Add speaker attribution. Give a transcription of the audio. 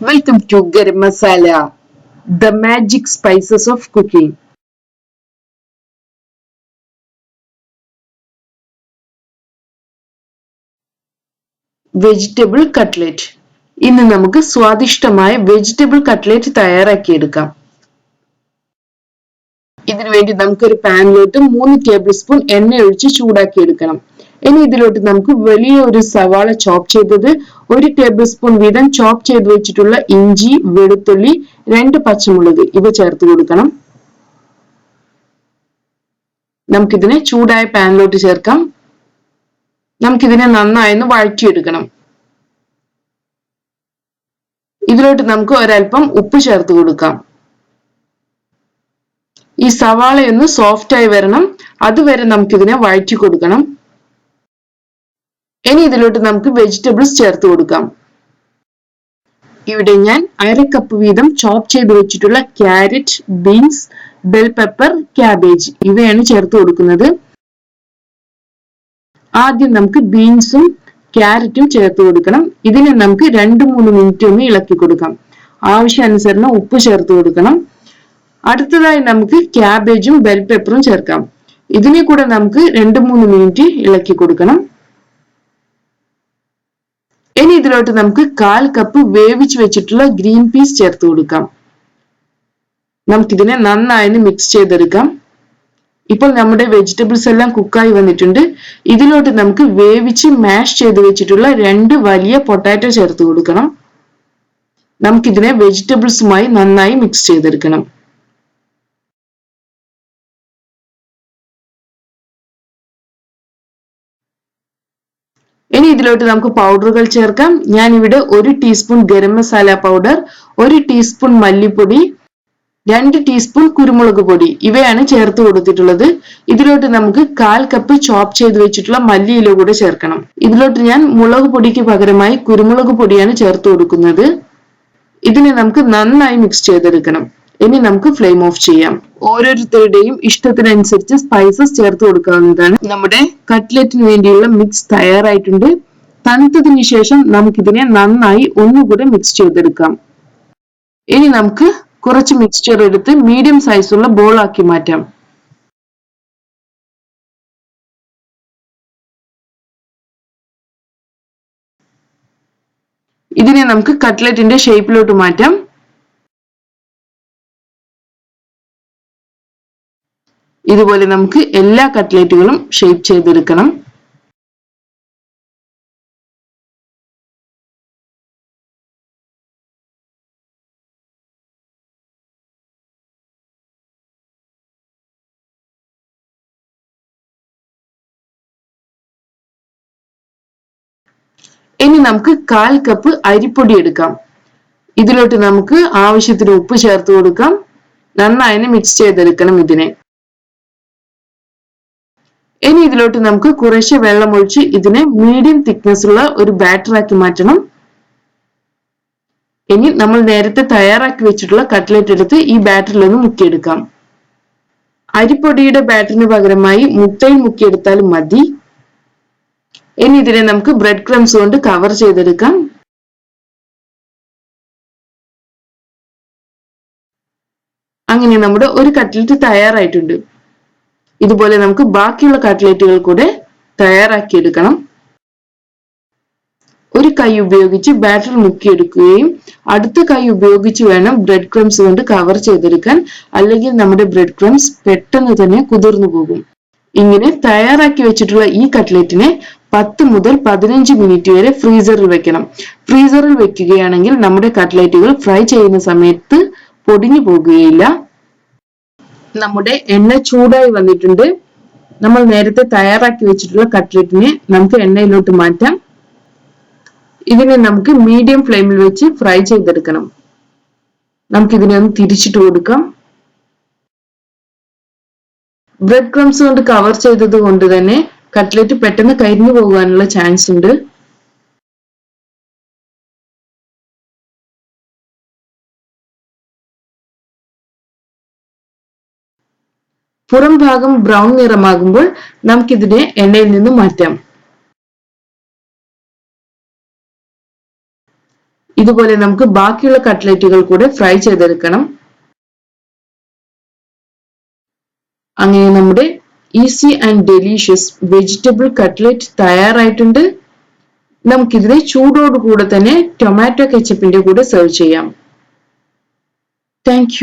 Speaker 1: Welcome to garam masala the magic spices of cooking vegetable cutlet ഇന്ന് നമുക്ക് സ്വാദിഷ്ടമായ vegetable cutlet തയ്യാറാക്കിയെടുക്കാം. ഇതിനു വേണ്ടി നമുക്കൊരു പാനിലോട്ട് മൂന്ന് ടേബിൾ സ്പൂൺ എണ്ണ ഒഴിച്ച് ചൂടാക്കി എടുക്കണം ഇനി ഇതിലോട്ട് നമുക്ക് വലിയ ഒരു സവാള ചോപ്പ് ചെയ്തത് ഒരു ടേബിൾ സ്പൂൺ വീതം ചോപ്പ് ചെയ്ത് വെച്ചിട്ടുള്ള ഇഞ്ചി വെളുത്തുള്ളി രണ്ട് പച്ചമുളക് ഇവ ചേർത്ത് കൊടുക്കണം. നമുക്കിതിനെ ചൂടായ പാനിലോട്ട് ചേർക്കാം. നമുക്കിതിനെ നന്നായി വഴറ്റിയെടുക്കണം. ഇതിലോട്ട് നമുക്ക് ഒരൽപ്പം ഉപ്പ് ചേർത്ത് കൊടുക്കാം. ഈ സവാളയൊന്ന് സോഫ്റ്റ് ആയി വരണം. അതുവരെ നമുക്കിതിനെ വഴറ്റി കൊടുക്കണം. ഇനി ഇതിലോട്ട് നമുക്ക് വെജിറ്റബിൾസ് ചേർത്ത് കൊടുക്കാം. ഇവിടെ ഞാൻ അര കപ്പ് വീതം ചോപ്പ് ചെയ്ത് വെച്ചിട്ടുള്ള carrot beans bell pepper cabbage ഇവയാണ് ചേർത്ത് കൊടുക്കുന്നത്. ആദ്യം നമുക്ക് ബീൻസും ക്യാരറ്റും ചേർത്ത് കൊടുക്കണം. ഇതിനെ നമുക്ക് രണ്ട് മൂന്ന് മിനിറ്റ് ഒന്ന് ഇളക്കി കൊടുക്കാം. ആവശ്യാനുസരണം ഉപ്പ് ചേർത്ത് കൊടുക്കണം. അടുത്തതായി നമുക്ക് ക്യാബേജും ബെൽ പെപ്പറും ചേർക്കാം. ഇതിനെ കൂടെ നമുക്ക് രണ്ട് മൂന്ന് മിനിറ്റ് ഇളക്കി കൊടുക്കണം. ഇനി ഇതിലോട്ട് നമുക്ക് കാൽ കപ്പ് വേവിച്ച് വെച്ചിട്ടുള്ള ഗ്രീൻ പീസ് ചേർത്ത് കൊടുക്കാം. നമുക്കിതിനെ നന്നായി മിക്സ് ചെയ്തെടുക്കാം. ഇപ്പോൾ നമ്മുടെ വെജിറ്റബിൾസ് എല്ലാം കുക്കായി വന്നിട്ടുണ്ട്. ഇതിലോട്ട് നമുക്ക് വേവിച്ച് മാഷ് ചെയ്ത് വെച്ചിട്ടുള്ള രണ്ട് വലിയ പൊട്ടാറ്റോ ചേർത്ത് കൊടുക്കണം. നമുക്കിതിനെ വെജിറ്റബിൾസുമായി നന്നായി മിക്സ് ചെയ്തെടുക്കണം. ഇനി ഇതിലോട്ട് നമുക്ക് പൗഡറുകൾ ചേർക്കാം. ഞാൻ ഇവിടെ ഒരു ടീസ്പൂൺ ഗരം മസാല പൗഡർ ഒരു ടീസ്പൂൺ മല്ലിപ്പൊടി രണ്ട് ടീസ്പൂൺ കുരുമുളക് പൊടി ഇവയാണ് ചേർത്ത് കൊടുത്തിട്ടുള്ളത്. ഇതിലോട്ട് നമുക്ക് കാൽ കപ്പ് ചോപ്പ് ചെയ്ത് വെച്ചിട്ടുള്ള മല്ലിയില കൂടെ ചേർക്കണം. ഇതിലോട്ട് ഞാൻ മുളക് പൊടിക്ക് പകരമായി കുരുമുളക് പൊടിയാണ് ചേർത്ത് കൊടുക്കുന്നത്. ഇതിനെ നമുക്ക് നന്നായി മിക്സ് ചെയ്തെടുക്കണം. ഇനി നമുക്ക് ഫ്ലെയിം ഓഫ് ചെയ്യാം. ഓരോരുത്തരുടെയും ഇഷ്ടത്തിനനുസരിച്ച് സ്പൈസസ് ചേർത്ത് കൊടുക്കാവുന്നതാണ്. നമ്മുടെ കട്ട്ലറ്റിന് വേണ്ടിയുള്ള മിക്സ് തയ്യാറായിട്ടുണ്ട്. തണുത്തതിന് ശേഷം നമുക്കിതിനെ നന്നായി ഒന്നുകൂടെ മിക്സ് ചെയ്തെടുക്കാം. ഇനി നമുക്ക് കുറച്ച് മിക്സ്ചർ എടുത്ത് മീഡിയം സൈസുള്ള ആക്കി മാറ്റാം. ഇതിനെ നമുക്ക് കട്ട്ലറ്റിന്റെ ഷേപ്പിലോട്ട് മാറ്റാം. ഇതുപോലെ നമുക്ക് എല്ലാ കട്ട്ലേറ്റുകളും ഷേപ്പ് ചെയ്തെടുക്കണം. ഇനി നമുക്ക് കാൽ കപ്പ് അരിപ്പൊടി എടുക്കാം. ഇതിലോട്ട് നമുക്ക് ആവശ്യത്തിന് ഉപ്പ് ചേർത്ത് കൊടുക്കാം. നന്നായി മിക്സ് ചെയ്തെടുക്കണം ഇതിനെ. ഇനി ഇതിലോട്ട് നമുക്ക് കുറേശ്ശെ വെള്ളം ഒഴിച്ച് ഇതിനെ മീഡിയം തിക്നെസ് ഉള്ള ഒരു ബാറ്റർ ആക്കി മാറ്റണം. ഇനി നമ്മൾ നേരത്തെ തയ്യാറാക്കി വെച്ചിട്ടുള്ള കട്ട്ലറ്റ് എടുത്ത് ഈ ബാറ്ററിൽ ഒന്ന് മുക്കിയെടുക്കാം. അരിപ്പൊടിയുടെ ബാറ്ററിന് പകരമായി മുട്ടയും മുക്കിയെടുത്താലും മതി. ഇനി ഇതിനെ നമുക്ക് ബ്രെഡ് ക്രംസ് കൊണ്ട് കവർ ചെയ്തെടുക്കാം. അങ്ങനെ നമ്മുടെ ഒരു കട്ട്ലറ്റ് തയ്യാറായിട്ടുണ്ട്. ഇതുപോലെ നമുക്ക് ബാക്കിയുള്ള കട്ട്ലേറ്റുകൾ കൂടെ തയ്യാറാക്കിയെടുക്കണം. ഒരു കൈ ഉപയോഗിച്ച് ബാറ്റർ മുക്കിയെടുക്കുകയും അടുത്ത കൈ ഉപയോഗിച്ച് വേണം ബ്രെഡ് ക്രംസ് കൊണ്ട് കവർ ചെയ്തെടുക്കാൻ. അല്ലെങ്കിൽ നമ്മുടെ ബ്രെഡ് ക്രംസ് പെട്ടെന്ന് തന്നെ കുതിർന്നു പോകും. ഇങ്ങനെ തയ്യാറാക്കി വെച്ചിട്ടുള്ള ഈ കട്ട്ലറ്റിനെ പത്ത് മുതൽ പതിനഞ്ച് മിനിറ്റ് വരെ ഫ്രീസറിൽ വെക്കണം. ഫ്രീസറിൽ വെക്കുകയാണെങ്കിൽ നമ്മുടെ കട്ട്ലറ്റുകൾ ഫ്രൈ ചെയ്യുന്ന സമയത്ത് പൊടിഞ്ഞു പോകുകയില്ല. നമ്മുടെ എണ്ണ ചൂടായി വന്നിട്ടുണ്ട്. നമ്മൾ നേരത്തെ തയ്യാറാക്കി വെച്ചിട്ടുള്ള കട്ട്ലറ്റിനെ നമുക്ക് എണ്ണയിലോട്ട് മാറ്റാം. ഇതിനെ നമുക്ക് മീഡിയം ഫ്ലെയിമിൽ വെച്ച് ഫ്രൈ ചെയ്തെടുക്കണം. നമുക്ക് ഇതിനെ ഒന്ന് തിരിച്ചിട്ട് കൊടുക്കാം. ബ്രെഡ് ക്രംസ് കൊണ്ട് കവർ ചെയ്തത് കൊണ്ട് തന്നെ കട്ട്ലറ്റ് പെട്ടെന്ന് കരിഞ്ഞു പോകാനുള്ള ചാൻസ് ഉണ്ട്. പുറം ഭാഗം ബ്രൗൺ നിറമാകുമ്പോൾ നമുക്കിതിനെ എണ്ണയിൽ നിന്ന് മാറ്റാം. ഇതുപോലെ നമുക്ക് ബാക്കിയുള്ള കട്ട്ലറ്റുകൾ കൂടെ ഫ്രൈ ചെയ്തെടുക്കണം. അങ്ങനെ നമ്മുടെ easy and delicious vegetable cutlet തയ്യാറായിട്ടുണ്ട്. നമുക്കിതിനെ ചൂടോടുകൂടെ തന്നെ ടൊമാറ്റോ കെച്ചപ്പിന്റെ കൂടെ സെർവ് ചെയ്യാം. താങ്ക്